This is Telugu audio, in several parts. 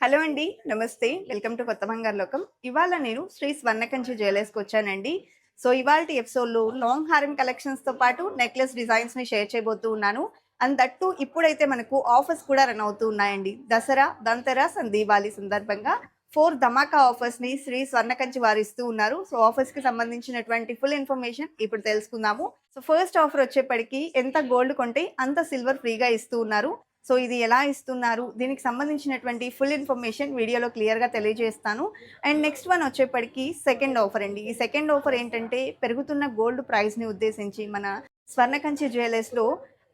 హలో అండి నమస్తే. వెల్కమ్ టు కొత్త బంగారు లోకం. ఇవాళ నేను శ్రీ స్వర్ణకంచి జ్యువెలర్స్కి వచ్చానండి. సో ఇవాళ ఎపిసోడ్లో లాంగ్ హారం కలెక్షన్స్తో పాటు నెక్లెస్ డిజైన్స్ని షేర్ చేయబోతూ ఉన్నాను. అండ్ దట్టు ఇప్పుడైతే మనకు ఆఫర్స్ కూడా రన్ అవుతూ ఉన్నాయండి. దసరా దంతరాస్ అండ్ దీవాళీ సందర్భంగా ఫోర్ ధమాకా ఆఫర్స్ని శ్రీ స్వర్ణకంచి వారు ఇస్తూ ఉన్నారు. సో ఆఫర్స్కి సంబంధించినటువంటి ఫుల్ ఇన్ఫర్మేషన్ ఇప్పుడు తెలుసుకుందాము. సో ఫస్ట్ ఆఫర్ వచ్చేప్పటికి ఎంత గోల్డ్ కొంటే అంత సిల్వర్ ఫ్రీగా ఇస్తూ ఉన్నారు. సో ఇది ఎలా ఇస్తున్నారు? దీనికి సంబంధించినటువంటి ఫుల్ ఇన్ఫర్మేషన్ వీడియోలో క్లియర్గా తెలియజేస్తాను. అండ్ నెక్స్ట్ వన్ వచ్చేప్పటికి సెకండ్ ఆఫర్ అండి. ఈ సెకండ్ ఆఫర్ ఏంటంటే పెరుగుతున్న గోల్డ్ ప్రైస్ని ఉద్దేశించి మన స్వర్ణకంచి జ్యువెలర్స్లో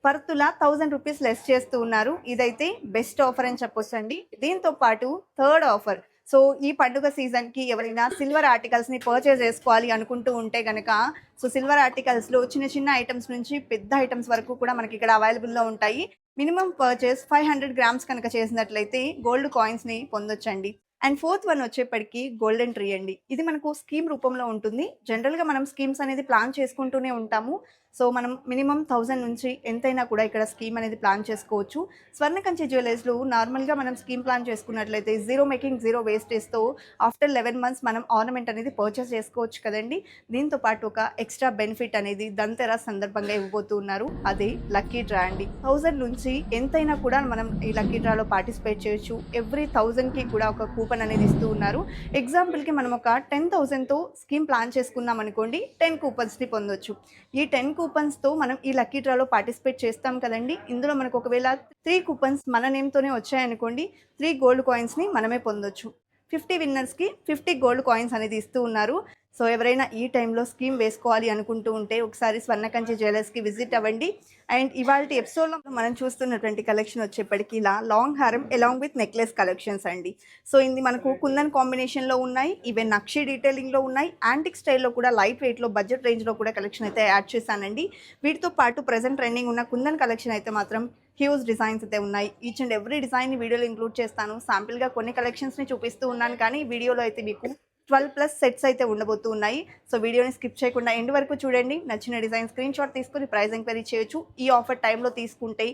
పర్తుల థౌజండ్ రూపీస్ లెస్ చేస్తూ ఉన్నారు. ఇదైతే బెస్ట్ ఆఫర్ అని చెప్పొచ్చు అండి. దీంతో పాటు థర్డ్ ఆఫర్. సో ఈ పండుగ సీజన్కి ఎవరైనా సిల్వర్ ఆర్టికల్స్ని పర్చేస్ చేసుకోవాలి అనుకుంటూ ఉంటే కనుక సో సిల్వర్ ఆర్టికల్స్లో చిన్న చిన్న ఐటమ్స్ నుంచి పెద్ద ఐటమ్స్ వరకు కూడా మనకి ఇక్కడ అవైలబుల్లో ఉంటాయి. Minimum purchase five hundred grams కనుక చేసినట్లయితే గోల్డ్ కాయిన్స్ని పొందొచ్చండి. అండ్ ఫోర్త్ వన్ వచ్చేప్పటికి గోల్డెన్ ట్రీ అండి. ఇది మనకు స్కీమ్ రూపంలో ఉంటుంది. జనరల్గా మనం స్కీమ్స్ అనేది ప్లాన్ చేసుకుంటూనే ఉంటాము. సో మనం మినిమం థౌజండ్ నుంచి ఎంతైనా కూడా ఇక్కడ స్కీమ్ అనేది ప్లాన్ చేసుకోవచ్చు. స్వర్ణకంచి జ్యువెలర్స్లో నార్మల్గా మనం స్కీమ్ ప్లాన్ చేసుకున్నట్లయితే జీరో మేకింగ్ జీరో వేస్టేజ్తో ఆఫ్టర్ లెవెన్ మంత్స్ మనం ఆర్నమెంట్ అనేది పర్చేస్ చేసుకోవచ్చు కదండి. దీంతో పాటు ఒక ఎక్స్ట్రా బెనిఫిట్ అనేది దంతెరా సందర్భంగా ఇవ్వబోతూ ఉన్నారు. అదే లక్కీ డ్రా అండి. థౌజండ్ నుంచి ఎంతైనా కూడా మనం ఈ లక్కీ డ్రాలో పార్టిసిపేట్ చేయొచ్చు. ఎవ్రీ థౌజండ్కి కూడా ఒక కూపన్ అనేది ఇస్తూ ఉన్నారు. ఎగ్జాంపుల్కి మనం ఒక టెన్ థౌజండ్తో స్కీమ్ ప్లాన్ చేసుకున్నాం అనుకోండి టెన్ కూపన్స్ని పొందొచ్చు. ఈ టెన్ కూపన్స్తో మనం ఈ లక్కీ డ్రాలో పార్టిసిపేట్ చేస్తాం కదండి. ఇందులో మనకు ఒకవేళ త్రీ కూపన్స్ మన నేమ్తోనే వచ్చాయనుకోండి త్రీ గోల్డ్ కాయిన్స్ని మనమే పొందొచ్చు. ఫిఫ్టీ విన్నర్స్కి ఫిఫ్టీ గోల్డ్ కాయిన్స్ అనేది ఇస్తూ ఉన్నారు. సో ఎవరైనా ఈ టైంలో స్కీమ్ వేసుకోవాలి అనుకుంటూ ఉంటే ఒకసారి స్వర్ణకంచి జ్యువెలర్స్కి విజిట్ అవ్వండి. అండ్ ఇవాళ ఎపిసోడ్లో మనం చూస్తున్నటువంటి కలెక్షన్ వచ్చేప్పటికి ఇలా లాంగ్ హారం ఎలాంగ్ విత్ నెక్లెస్ కలెక్షన్స్ అండి. సో ఇది మనకు కుందన్ కాంబినేషన్లో ఉన్నాయి ఈవెన్ నక్షి డీటెయిలింగ్లో ఉన్నాయి యాంటిక్ స్టైల్లో కూడా లైట్ వెయిట్లో బడ్జెట్ రేంజ్లో కూడా కలెక్షన్ అయితే యాడ్ చేశానండి. వీటితో పాటు ప్రజెంట్ ట్రెండింగ్ ఉన్న కుందన్ కలెక్షన్ అయితే మాత్రం హ్యూజ్ డిజైన్స్ అయితే ఉన్నాయి. ఈచ్ అండ్ ఎవ్రీ డిజైన్ని వీడియోలో ఇంక్లూడ్ చేస్తాను. శాంపిల్గా కొన్ని కలెక్షన్స్ని చూపిస్తూ ఉన్నాను కానీ వీడియోలో అయితే మీకు ట్వెల్వ్ ప్లస్ సెట్స్ అయితే ఉండబోతూ ఉన్నాయి. సో వీడియోని స్కిప్ చేయకుండా ఎండ్ వరకు చూడండి. నచ్చిన డిజైన్ స్క్రీన్ షాట్ తీసుకుని ప్రైస్ ఎంక్వైరీ చేయొచ్చు. ఈ ఆఫర్ టైంలో తీసుకుంటే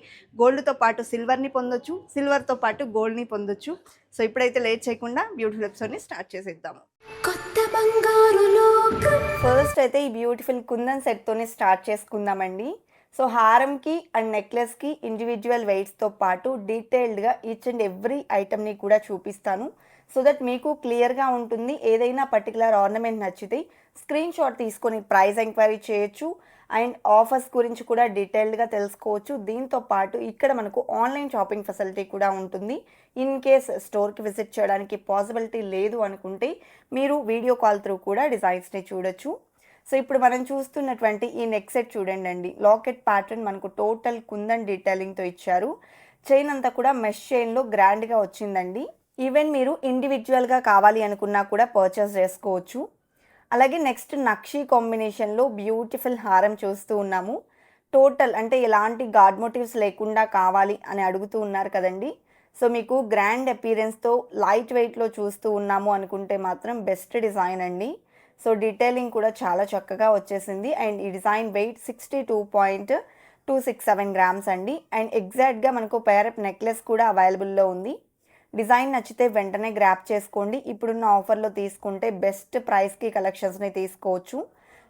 గోల్డ్తో పాటు సిల్వర్ని పొందొచ్చు సిల్వర్తో పాటు గోల్డ్ని పొందొచ్చు. సో ఇప్పుడైతే లేట్ చేయకుండా బ్యూటిఫుల్ ఎపిసోడ్ని స్టార్ట్ చేసేద్దాము కొత్త బంగారు లోకం. ఫస్ట్ అయితే ఈ బ్యూటిఫుల్ కుందన్ సెట్తోనే స్టార్ట్ చేసుకుందామండి. సో హారంకి అండ్ నెక్లెస్కి ఇండివిజువల్ వెయిట్స్తో పాటు డీటెయిల్డ్గా ఈచ్ అండ్ ఎవ్రీ ఐటమ్ని కూడా చూపిస్తాను. సో దట్ మీకు క్లియర్గా ఉంటుంది. ఏదైనా పర్టికులర్ ఆర్నమెంట్ నచ్చితే స్క్రీన్ షాట్ తీసుకొని ప్రైస్ ఎంక్వైరీ చేయొచ్చు. అండ్ ఆఫర్స్ గురించి కూడా డీటెయిల్డ్గా తెలుసుకోవచ్చు. దీంతో పాటు ఇక్కడ మనకు ఆన్లైన్ షాపింగ్ ఫెసిలిటీ కూడా ఉంటుంది. ఇన్ కేస్ స్టోర్కి విజిట్ చేయడానికి పాసిబిలిటీ లేదు అనుకుంటే మీరు వీడియో కాల్ త్రూ కూడా డిజైన్స్ని చూడొచ్చు. సో ఇప్పుడు మనం చూస్తున్నటువంటి ఈ నెక్ సెట్ చూడండి అండి. లాకెట్ ప్యాటర్న్ మనకు టోటల్ కుందన్ డీటెయిలింగ్తో ఇచ్చారు. చైన్ అంతా కూడా మెష్ చైన్లో గ్రాండ్గా వచ్చిందండి. ఈవెన్ మీరు ఇండివిజువల్గా కావాలి అనుకున్నా కూడా పర్చేస్ చేసుకోవచ్చు. అలాగే నెక్స్ట్ నక్షి కాంబినేషన్లో బ్యూటిఫుల్ హారం చూస్తూ ఉన్నాము. టోటల్ అంటే ఎలాంటి గాడ్ మోటివ్స్ లేకుండా కావాలి అని అడుగుతూ ఉన్నారు కదండి. సో మీకు గ్రాండ్ అపీరెన్స్తో లైట్ వెయిట్లో చూస్తూ ఉన్నాము అనుకుంటే మాత్రం బెస్ట్ డిజైన్ అండి. సో డీటెయిలింగ్ కూడా చాలా చక్కగా వచ్చేసింది. అండ్ ఈ design weight sixty two point two six seven grams అండి అండ్ ఎగ్జాక్ట్గా మనకు పేరప్ నెక్లెస్ కూడా అవైలబుల్లో ఉంది. డిజైన్ నచ్చితే వెంటనే గ్రాప్ చేసుకోండి. ఇప్పుడున్న ఆఫర్లో తీసుకుంటే బెస్ట్ ప్రైస్కి కలెక్షన్స్ని తీసుకోవచ్చు.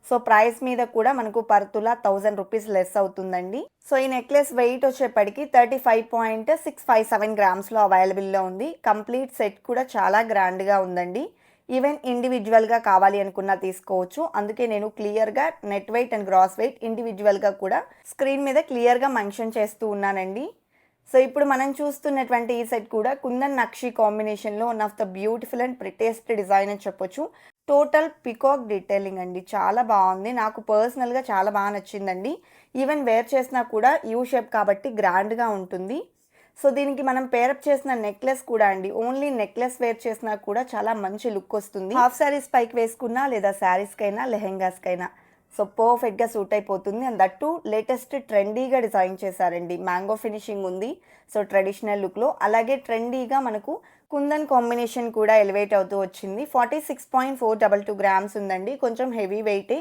సో ప్రైస్ మీద కూడా మనకు పర్తుల థౌజండ్ రూపీస్ లెస్ అవుతుందండి. సో ఈ నెక్లెస్ వెయిట్ వచ్చేప్పటికి thirty five point six five seven గ్రామ్స్లో అవైలబుల్లో ఉంది. కంప్లీట్ సెట్ కూడా చాలా గ్రాండ్గా ఉందండి. ఈవెన్ ఇండివిజువల్గా కావాలి అనుకున్నా తీసుకోవచ్చు. అందుకే నేను క్లియర్గా net weight and gross weight ఇండివిజువల్గా కూడా స్క్రీన్ మీద క్లియర్గా మెన్షన్ చేస్తూ ఉన్నానండి. సో ఇప్పుడు మనం చూస్తున్నటువంటి ఈ సెట్ కూడా కుందన్ నక్షి కాంబినేషన్లో one of the beautiful and prettiest design అని చెప్పొచ్చు. టోటల్ పికాక్ డీటెయిలింగ్ అండి. చాలా బాగుంది. నాకు పర్సనల్గా చాలా బాగా నచ్చిందండి. ఈవెన్ వేర్ చేసినా కూడా యూ షేప్ కాబట్టి గ్రాండ్గా ఉంటుంది. సో దీనికి మనం పేరప్ చేసిన నెక్లెస్ కూడా అండి. ఓన్లీ నెక్లెస్ వేర్ చేసినా కూడా చాలా మంచి లుక్ వస్తుంది. హాఫ్ శారీస్ పైకి వేసుకున్నా లేదా శారీస్కైనా లెహెంగాస్కైనా సో పర్ఫెక్ట్గా సూట్ అయిపోతుంది. అండ్ దట్టు లేటెస్ట్ ట్రెండీగా డిజైన్ చేశారండి. మ్యాంగో ఫినిషింగ్ ఉంది. సో ట్రెడిషనల్ లుక్లో అలాగే ట్రెండీగా మనకు కుందన్ కాంబినేషన్ కూడా ఎలివేట్ అవుతూ వచ్చింది. Forty six point four double two grams ఉందండి. కొంచెం హెవీ వెయిటే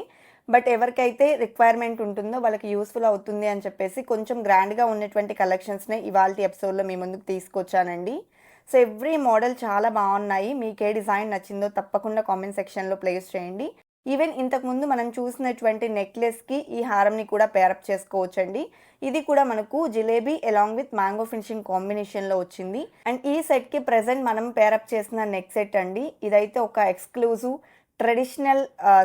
బట్ ఎవరికైతే రిక్వైర్మెంట్ ఉంటుందో వాళ్ళకి యూస్ఫుల్ అవుతుంది అని చెప్పేసి కొంచెం గ్రాండ్గా ఉన్నటువంటి కలెక్షన్స్నే ఇవాళ ఎపిసోడ్లో మీ ముందుకు తీసుకొచ్చానండి. సో ఎవ్రీ మోడల్ చాలా బాగున్నాయి. మీకు ఏ డిజైన్ నచ్చిందో తప్పకుండా కామెంట్ సెక్షన్లో ప్లేస్ చేయండి. ఈవెన్ ఇంతకుముందు మనం చూసినటువంటి నెక్లెస్కి ఈ హారంని కూడా పేరప్ చేసుకోవచ్చండి. ఇది కూడా మనకు jalebi along with mango finishing కాంబినేషన్లో వచ్చింది. అండ్ ఈ సెట్కి ప్రజెంట్ మనం పేరప్ చేసిన నెక్ సెట్ అండి. ఇదైతే ఒక ఎక్స్క్లూజివ్ ట్రెడిషనల్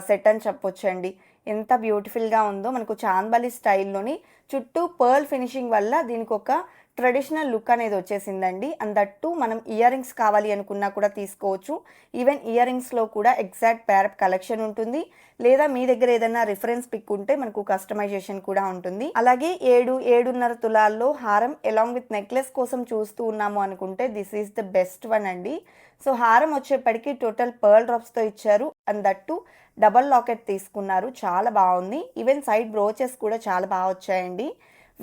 సెట్ అని చెప్పొచ్చండి. ఎంత బ్యూటిఫుల్గా ఉందో మనకు చాందబలి స్టైల్లోని చుట్టూ పర్ల్ ఫినిషింగ్ వల్ల దీనికి ఒక ట్రెడిషనల్ లుక్ అనేది వచ్చేసిందండి. అండ్ దట్టు మనం ఇయర్ రింగ్స్ కావాలి అనుకున్నా కూడా తీసుకోవచ్చు. ఈవెన్ ఇయర్ రింగ్స్లో కూడా ఎగ్జాక్ట్ ప్యారప్ కలెక్షన్ ఉంటుంది. లేదా మీ దగ్గర ఏదైనా రిఫరెన్స్ పిక్ ఉంటే మనకు కస్టమైజేషన్ కూడా ఉంటుంది. అలాగే ఏడు ఏడున్నర తులాల్లో హారం అలాంగ్ విత్ నెక్లెస్ కోసం చూస్తూ ఉన్నాము అనుకుంటే this is the best one అండి. సో హారం వచ్చేప్పటికి టోటల్ పర్ల్ డ్రాప్స్తో ఇచ్చారు. అండ్ దట్టు డబల్ లాకెట్ తీసుకున్నారు. చాలా బాగుంది. ఈవెన్ సైడ్ బ్రోచెస్ కూడా చాలా బాగా వచ్చాయండి.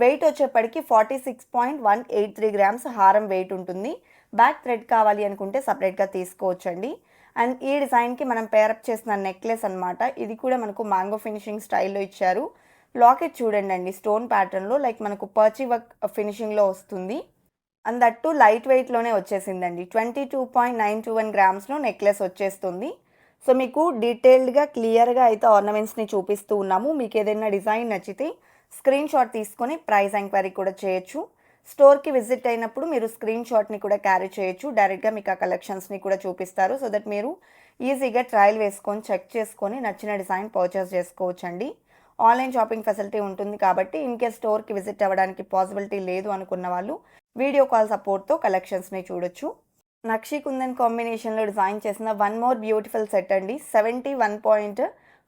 వెయిట్ వచ్చేప్పటికి forty six point one eight three grams హారం వెయిట్ ఉంటుంది. బ్యాక్ థ్రెడ్ కావాలి అనుకుంటే సపరేట్గా తీసుకోవచ్చండి. అండ్ ఈ డిజైన్కి మనం పేరప్ చేసిన నెక్లెస్ అన్నమాట. ఇది కూడా మనకు మ్యాంగో ఫినిషింగ్ స్టైల్లో ఇచ్చారు. లాకెట్ చూడండి అండి స్టోన్ ప్యాటర్న్లో లైక్ మనకు పర్చి వర్క్ ఫినిషింగ్లో వస్తుంది. అండ్ దట్టు లైట్ వెయిట్లోనే వచ్చేసిందండి. Twenty two point nine two one గ్రామ్స్లో necklace వచ్చేస్తుంది. సో మీకు డీటెయిల్డ్గా క్లియర్గా అయితే ఆర్నమెంట్స్ని చూపిస్తూ ఉన్నాము. మీకు ఏదైనా డిజైన్ నచ్చితే స్క్రీన్ షాట్ తీసుకొని ప్రైస్ ఎంక్వైరీ కూడా చేయొచ్చు. స్టోర్కి విజిట్ అయినప్పుడు మీరు స్క్రీన్ షాట్ని కూడా క్యారీ చేయొచ్చు. డైరెక్ట్గా మీకు ఆ కలెక్షన్స్ని కూడా చూపిస్తారు. సో దట్ మీరు ఈజీగా ట్రయల్ వేసుకొని చెక్ చేసుకొని నచ్చిన డిజైన్ పర్చేస్ చేసుకోవచ్చండి. ఆన్లైన్ షాపింగ్ ఫెసిలిటీ ఉంటుంది కాబట్టి ఇన్ కేస్ స్టోర్కి విజిట్ అవ్వడానికి పాసిబిలిటీ లేదు అనుకున్న వాళ్ళు వీడియో కాల్ సపోర్ట్తో కలెక్షన్స్ని చూడొచ్చు. నక్షి కుందన్ కాంబినేషన్లో డిజైన్ చేసిన వన్ మోర్ బ్యూటిఫుల్ సెట్ అండి. Seventy one point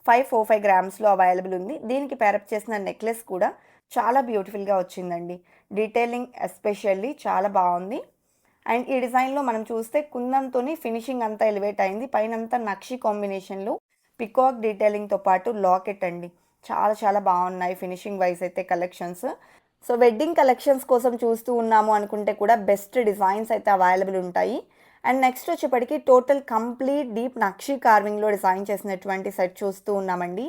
five four five గ్రామ్స్లో available ఉంది. దీనికి పేరప్ చేసిన నెక్లెస్ కూడా చాలా బ్యూటిఫుల్గా వచ్చిందండి. డీటెయిలింగ్ ఎస్పెషల్లీ చాలా బాగుంది. అండ్ ఈ డిజైన్లో మనం చూస్తే కుందంతోని ఫినిషింగ్ అంతా ఎలివేట్ అయింది. పైనంతా నక్షి కాంబినేషన్లో పికాక్ డీటెయిలింగ్తో పాటు లాకెట్ అండి. చాలా చాలా బాగున్నాయి ఫినిషింగ్ వైజ్ అయితే కలెక్షన్స్ సో వెడ్డింగ్ కలెక్షన్స్ కోసం చూస్తూ ఉన్నాము అనుకుంటే కూడా బెస్ట్ డిజైన్స్ అయితే అవైలబుల్ ఉంటాయి. అండ్ నెక్స్ట్ వచ్చేప్పటికి టోటల్ కంప్లీట్ డీప్ నక్షి కార్వింగ్లో డిజైన్ చేసినటువంటి సెట్ చూస్తూ ఉన్నామండి.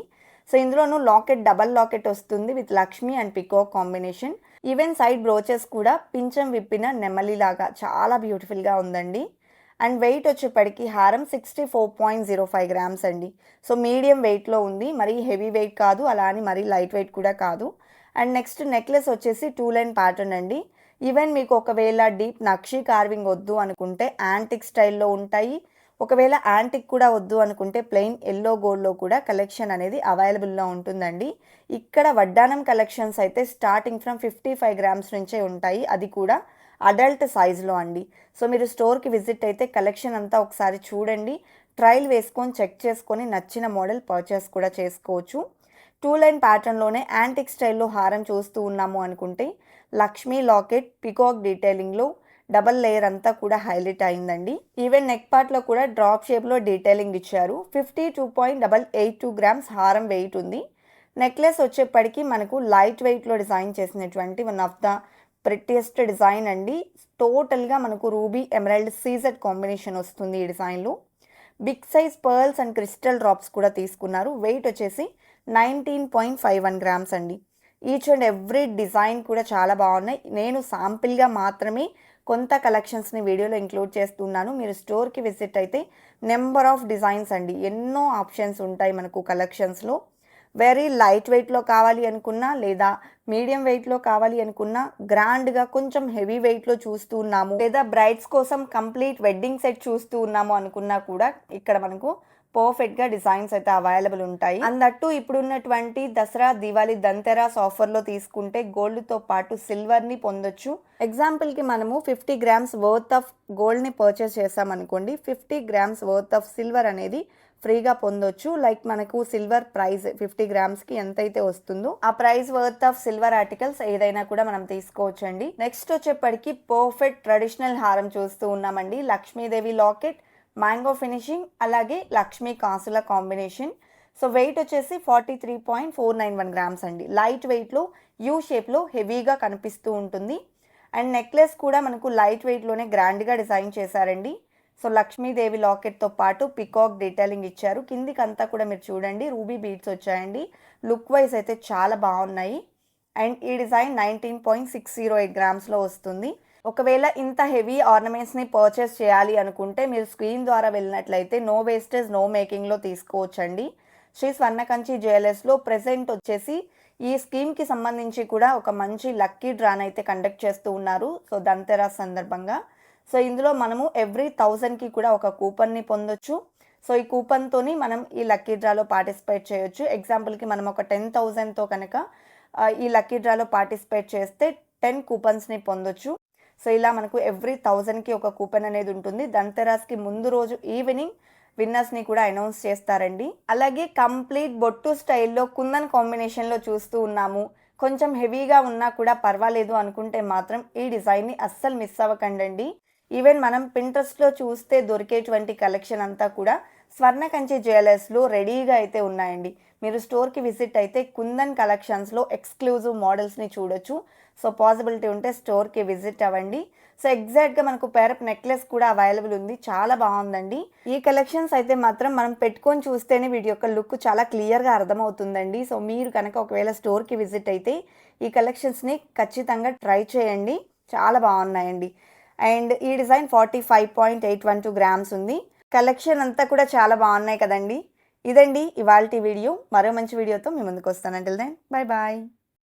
సో ఇందులోనూ లాకెట్ డబల్ లాకెట్ వస్తుంది with Lakshmi and peacock combination even side brooches కూడా పించం విప్పిన నెమలిలాగా చాలా బ్యూటిఫుల్గా ఉందండి. అండ్ వెయిట్ వచ్చేప్పటికి హారం sixty four point zero five grams అండి సో మీడియం వెయిట్లో ఉంది. మరీ హెవీ వెయిట్ కాదు. అలా అని మరీ లైట్ వెయిట్ కూడా కాదు. అండ్ నెక్స్ట్ నెక్లెస్ వచ్చేసి టూ లైన్ ప్యాటర్న్ అండి. ఈవెన్ మీకు ఒకవేళ డీప్ నక్షి కార్వింగ్ వద్దు అనుకుంటే యాంటిక్ స్టైల్లో ఉంటాయి. ఒకవేళ యాంటిక్ కూడా వద్దు అనుకుంటే ప్లెయిన్ ఎల్లో గోల్డ్లో కూడా కలెక్షన్ అనేది అవైలబుల్లో ఉంటుందండి. ఇక్కడ వడ్డానం కలెక్షన్స్ అయితే starting from fifty five grams నుంచే ఉంటాయి. అది కూడా అడల్ట్ సైజులో అండి. సో మీరు స్టోర్కి విజిట్ అయితే కలెక్షన్ అంతా ఒకసారి చూడండి. ట్రయల్ వేసుకొని చెక్ చేసుకొని నచ్చిన మోడల్ పర్చేస్ కూడా చేసుకోవచ్చు. టూ లైన్ ప్యాటర్న్లోనే యాంటిక్ స్టైల్లో హారం చూస్తూ ఉన్నాము అనుకుంటే లక్ష్మీ లాకెట్ పికాక్ డీటెయిలింగ్లో డబల్ లేయర్ అంతా కూడా హైలైట్ అయిందండి. ఈవెన్ నెక్ పార్ట్లో కూడా డ్రాప్ షేప్లో డీటెయిలింగ్ ఇచ్చారు. Fifty two point double eight two grams హారం వెయిట్ ఉంది. నెక్లెస్ వచ్చేప్పటికి మనకు లైట్ వెయిట్లో డిజైన్ చేసినటువంటి one of the prettiest design అండి. టోటల్గా మనకు రూబీ ఎమరాల్డ్ సీజెడ్ కాంబినేషన్ వస్తుంది ఈ డిజైన్లో big size pearls and crystal drops కూడా తీసుకున్నారు. వెయిట్ వచ్చేసి nineteen point five one grams అండి. ఈచ్ అండ్ ఎవ్రీ డిజైన్ కూడా చాలా బాగున్నాయి. నేను శాంపిల్గా మాత్రమే కొంత కలెక్షన్స్ని వీడియోలో ఇంక్లూడ్ చేస్తున్నాను. మీరు స్టోర్కి విజిట్ అయితే నెంబర్ ఆఫ్ డిజైన్స్ అండి. ఎన్నో ఆప్షన్స్ ఉంటాయి మనకు కలెక్షన్స్లో వెరీ లైట్ వెయిట్లో కావాలి అనుకున్నా లేదా మీడియం వెయిట్లో కావాలి అనుకున్నా గ్రాండ్గా కొంచెం హెవీ వెయిట్లో చూస్తూ ఉన్నాము. లేదా బ్రైడ్స్ కోసం కంప్లీట్ వెడ్డింగ్ సెట్ చూస్తూ ఉన్నాము అనుకున్నా కూడా ఇక్కడ మనకు పర్ఫెక్ట్గా డిజైన్స్ అయితే అవైలబుల్ ఉంటాయి. అందట్టు ఇప్పుడున్నటువంటి దసరా దివాళీ దంతెరాస్ ఆఫర్లో తీసుకుంటే గోల్డ్తో పాటు సిల్వర్ని పొందొచ్చు. ఎగ్జాంపుల్కి మనము ఫిఫ్టీ గ్రామ్స్ వర్త్ ఆఫ్ గోల్డ్ని పర్చేస్ చేసామనుకోండి fifty grams worth of silver అనేది ఫ్రీగా పొందొచ్చు. లైక్ మనకు సిల్వర్ ప్రైస్ ఫిఫ్టీ గ్రామ్స్కి ఎంతైతే వస్తుందో ఆ price worth of silver articles ఏదైనా కూడా మనం తీసుకోవచ్చండి. నెక్స్ట్ వచ్చేప్పటికి పర్ఫెక్ట్ ట్రెడిషనల్ హారం చూస్తూ ఉన్నామండి. లక్ష్మీదేవి లాకెట్ మ్యాంగో ఫినిషింగ్ అలాగే లక్ష్మీ కాసుల కాంబినేషన్. సో వెయిట్ వచ్చేసి forty three point four nine one grams అండి. లైట్ వెయిట్లో యూ షేప్లో హెవీగా కనిపిస్తూ ఉంటుంది. అండ్ నెక్లెస్ కూడా మనకు లైట్ వెయిట్లోనే గ్రాండ్గా డిజైన్ చేశారండి. సో లక్ష్మీదేవి లాకెట్తో పాటు పికాక్ డీటెయిలింగ్ ఇచ్చారు. కిందికంతా కూడా మీరు చూడండి రూబీ బీట్స్ వచ్చాయండి. లుక్ వైజ్ అయితే చాలా బాగున్నాయి. అండ్ ఈ design nineteen point six zero eight గ్రామ్స్లో వస్తుంది. ఒకవేళ ఇంత హెవీ ఆర్నమెంట్స్ని పర్చేస్ చేయాలి అనుకుంటే మీరు స్క్రీన్ ద్వారా వెళ్ళినట్లయితే నో వేస్టేజ్ నో మేకింగ్లో తీసుకోవచ్చండి. శ్రీ స్వర్ణకంచి జ్యువెలర్స్లో ప్రెసెంట్ వచ్చేసి ఈ స్కీమ్కి సంబంధించి కూడా ఒక మంచి లక్కీ డ్రాన్ అయితే కండక్ట్ చేస్తూ ఉన్నారు. సో ధన్తెరా సందర్భంగా. సో ఇందులో మనము ఎవ్రీ థౌజండ్కి కూడా ఒక కూపన్ని పొందొచ్చు. సో ఈ కూపన్తోని మనం ఈ లక్కీ డ్రాలో పార్టిసిపేట్ చేయొచ్చు. ఎగ్జాంపుల్కి మనం ఒక టెన్ థౌజండ్తో కనుక ఈ లక్కీ డ్రాలో పార్టిసిపేట్ చేస్తే టెన్ కూపన్స్ని పొందొచ్చు. సో ఇలా మనకు ఎవ్రీ థౌజండ్కి ఒక కూపన్ అనేది ఉంటుంది. ధన్తెరాస్కి ముందు రోజు ఈవినింగ్ విన్నర్స్ని కూడా అనౌన్స్ చేస్తారండి. అలాగే కంప్లీట్ బొట్టు స్టైల్లో కుందన్ కాంబినేషన్లో చూస్తూ ఉన్నాము. కొంచెం హెవీగా ఉన్నా కూడా పర్వాలేదు అనుకుంటే మాత్రం ఈ డిజైన్ని అస్సలు మిస్ అవ్వకండి ఈవెన్ మనం పింట్రెస్ట్లో చూస్తే దొరికేటువంటి కలెక్షన్ అంతా కూడా స్వర్ణ కంచి జ్యువెలర్స్లో రెడీగా అయితే ఉన్నాయండి. మీరు స్టోర్కి విజిట్ అయితే కుందన్ కలెక్షన్స్లో ఎక్స్క్లూజివ్ మోడల్స్ని చూడొచ్చు. సో పాసిబిలిటీ ఉంటే స్టోర్కి విజిట్ అవ్వండి. సో ఎగ్జాక్ట్గా మనకు పేరప్ నెక్లెస్ కూడా అవైలబుల్ ఉంది. చాలా బాగుందండి. ఈ కలెక్షన్స్ అయితే మాత్రం మనం పెట్టుకొని చూస్తేనే వీటి యొక్క లుక్ చాలా క్లియర్గా అర్థమవుతుందండి. సో మీరు కనుక ఒకవేళ స్టోర్కి విజిట్ అయితే ఈ కలెక్షన్స్ని ఖచ్చితంగా ట్రై చేయండి. చాలా బాగున్నాయండి. అండ్ ఈ design forty five point eight one two grams ఉంది. కలెక్షన్ అంతా కూడా చాలా బాగున్నాయి కదండి. ఇదండి ఇవాళ వీడియో. మరో మంచి వీడియోతో మీ ముందుకు వస్తాను. Until then bye bye